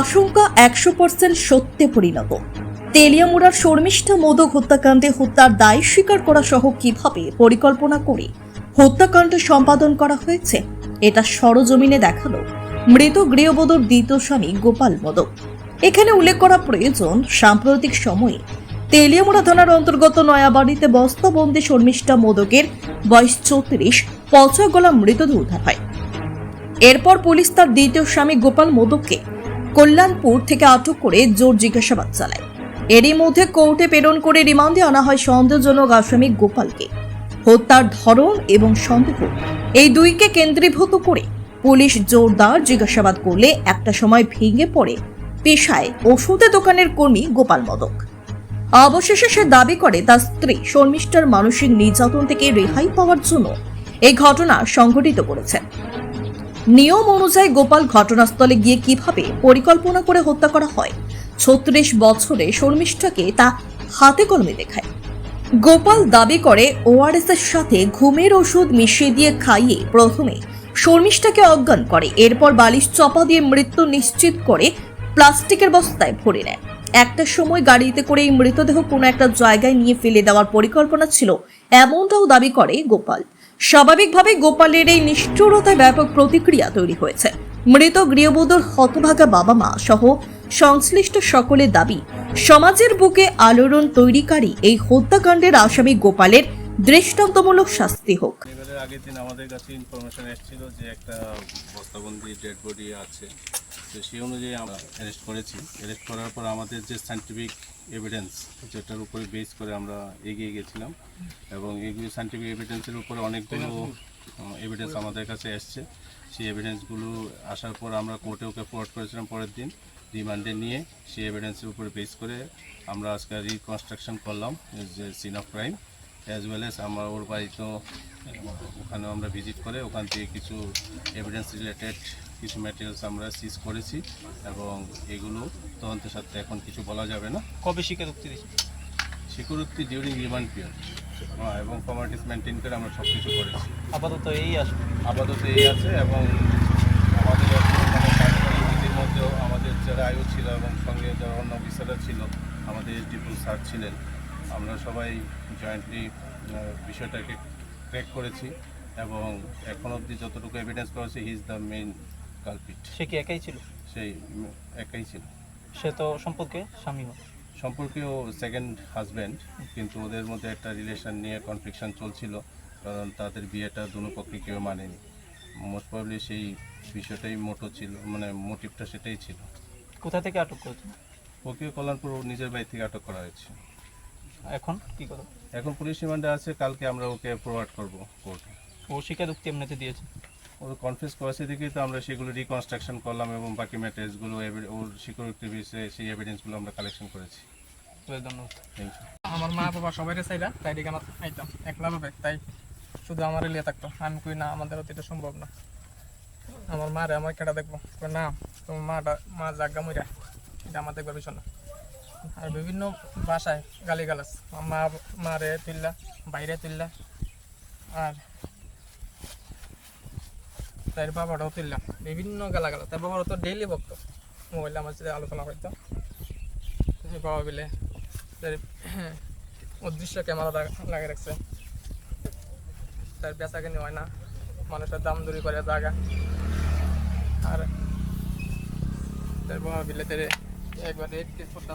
আশঙ্কা একশো পার্সেন্ট সত্যে পরিণত। তেলিয়ামুড়ার শর্মিষ্ঠা মোদক হত্যাকাণ্ডে হত্যার দায় স্বীকার করা সহ কীভাবে পরিকল্পনা করে হত্যাকাণ্ড সম্পাদন করা হয়েছে, এটা সরজমিনে দেখাল মৃত গৃহবধূর দ্বিতীয় স্বামী গোপাল মোদক। এখানে উল্লেখ করা প্রয়োজন সাম্প্রতিক সময়ে তেলিয়ামুড়া থানার অন্তর্গত নয়াবাড়িতে বস্তাবন্দি শর্মিষ্ঠা মোদকের বয়স চৌত্রিশ, পচা গলা মৃতদেহ উদ্ধার হয়। এরপর পুলিশ তার দ্বিতীয় স্বামী গোপাল মোদককে কল্যাণপুর থেকে আটক করে জোর জিজ্ঞাসাবাদ চালায়। এরই মধ্যে কোর্টে প্রেরণ করে রিমান্ডে আনা হয় সন্দেহজনক আসামি গোপালকে। হত্যার ধরন এবং সন্দেহ, এই দুইকে কেন্দ্রীভূত করে পুলিশ জোরদার জিজ্ঞাসাবাদ করলে একটা সময় ভেঙে পড়ে পেশায় ওষুধের দোকানের কর্মী গোপাল মদক। অবশেষে সে দাবি করে, তার স্ত্রী শর্মিষ্ঠার মানসিক নির্যাতন থেকে রেহাই পাওয়ার জন্য এই ঘটনা সংঘটিত করেছে। নিয়ম অনুযায়ী গোপাল ঘটনাস্থলে গিয়ে কীভাবে পরিকল্পনা করে হত্যা করা হয়? ছত্রিশ বছরে শর্মিষ্ঠাকে তা হাতে কলমে দেখায় গোপাল দাবি করে ওআরএস এর সাথে ঘুমের ওষুধ মিশিয়ে দিয়ে খাইয়ে প্রথমে শর্মিষ্ঠাকে অজ্ঞান করে, এরপর বালিশ চপা দিয়ে মৃত্যু নিশ্চিত করে প্লাস্টিকের বস্তায় ভরে নেয়। একটা সময় গাড়িতে করে এই মৃতদেহ কোনো একটা জায়গায় নিয়ে ফেলে দেওয়ার পরিকল্পনা ছিল, এমনটাও দাবি করে গোপাল। স্বাভাবিকভাবে গোপালের এই নিষ্ঠুরতায় ব্যাপক প্রতিক্রিয়া তৈরি হয়েছে। মৃত গৃহবধূর হতভাগা বাবা মা সহ সংশ্লিষ্ট সকলের দাবি, সমাজের বুকে আলোড়ন তৈরিকারী এই হত্যাকাণ্ডের আসামি গোপালের দৃষ্টান্তমূলক শাস্তি হোক। আগের দিন আমাদের কাছে ইনফরমেশন এসেছিল যে একটা বস্তাবন্দি ডেড বডি আছে। তো সেই অনুযায়ী আমরা অ্যারেস্ট করেছি। অ্যারেস্ট করার পর আমাদের যে সাইন্টিফিক এভিডেন্স যেটার উপরে বেস করে আমরা এগিয়ে গেছিলাম এবং এগুলি সাইন্টিফিক এভিডেন্সের উপরে অনেকগুলো এভিডেন্স আমাদের কাছে এসছে। সেই এভিডেন্সগুলো আসার পর আমরা কোর্টে ওকে ফরওয়ার্ড করেছিলাম পরের দিন রিমান্ডে নিয়ে সেই এভিডেন্সের উপরে বেস করে আমরা আজকে রিকনস্ট্রাকশন করলাম, যে scene of crime as well as আমরা ওর বাড়িতেও ওখানে আমরা ভিজিট করে ওখান থেকে কিছু এভিডেন্স রিলেটেড কিছু ম্যাটেরিয়ালস আমরা সিজ করেছি এবং এগুলো তদন্তের সাথে এখন কিছু বলা যাবে না। কবে স্বীকারোক্তি দিয়েছে সিকিউরিটি ডিউরিং রিমান্ড পিরিয়ড হ্যাঁ এবং ফর্মালিটিস মেনটেন করে আমরা সব কিছু করেছি। আপাতত এই আসবে আপাতত এই আছে এবং আমাদের মধ্যেও আমাদের যারা আয়ু ছিল এবং সঙ্গে যারা অন্য অফিসাররা ছিল আমাদের ডিপুল স্যার ছিলেন। আমরা সবাই জয়েন্টলি বিষয়টাকে ট্র্যাক করেছি এবং এখন অবধি যতটুকু এভিডেন্স করেছে he is the main culprit সে কি একাই ছিল? সেই একাই ছিল। সে তো সম্পর্কে স্বামী সম্পর্কেও সেকেন্ড হাজব্যান্ড কিন্তু ওদের মধ্যে একটা রিলেশন নিয়ে কনফ্লিকশন চলছিল কারণ তাদের বিয়েটা দুনো পক্ষে কেউ মানেনি। মোস্ট প্রবলি সেই বিষয়টাই মোটো ছিল মানে মোটিভটা সেটাই ছিল। কোথা থেকে আটক করেছে ওকে কল্যাণপুর নিজের বাড়ি থেকে আটক করা হয়েছে। এখন কি করো? এখন পুলিশ রিমান্ডে আছে কালকে আমরা ওকে প্রোভাইড করব কোর্টে ও স্বীকারোক্তি এমনিতে দিয়েছে। ও কনফিউজ করেছে দেখেই তো আমরা সেগুলো রিকনস্ট্রাকশন করলাম এবং বাকি ম্যাটেরিয়ালসগুলো ওর সিকিউরিটি বিষয়ে সেই এভিডেন্সগুলো আমরা কালেকশন করেছি। ধন্যবাদ। আমার মা বাবা সবাই চাইলা তাই আমার আইতাম। তাই শুধু আমার লিয়ে থাকতো। আমি কই না আমাদের এটা সম্ভব না। আমার মা রে আমার কেটা দেখব? না তোমার মাটা মা জাগা মইরা এটা আমার দেখবার বিষয় না। আর বিভিন্ন ভাষায় গালি গালাস মা মা রে তুললা বাইরে তুললা আর তাই বাবাটাও তুললাম বিভিন্ন গালা গালা তার বাবার তো ডেইলি ভক্ত। মোবাইলে আমার সাথে আলোচনা করতো বাবা বিলে তার অদৃশ্য ক্যামেরা লাগে রাখছে? তার বেচা কিনে হয় না। মানুষের দাম দূরি করে জায়গা। আর তার বাবা বিলে তার একবার রেড কেস করতে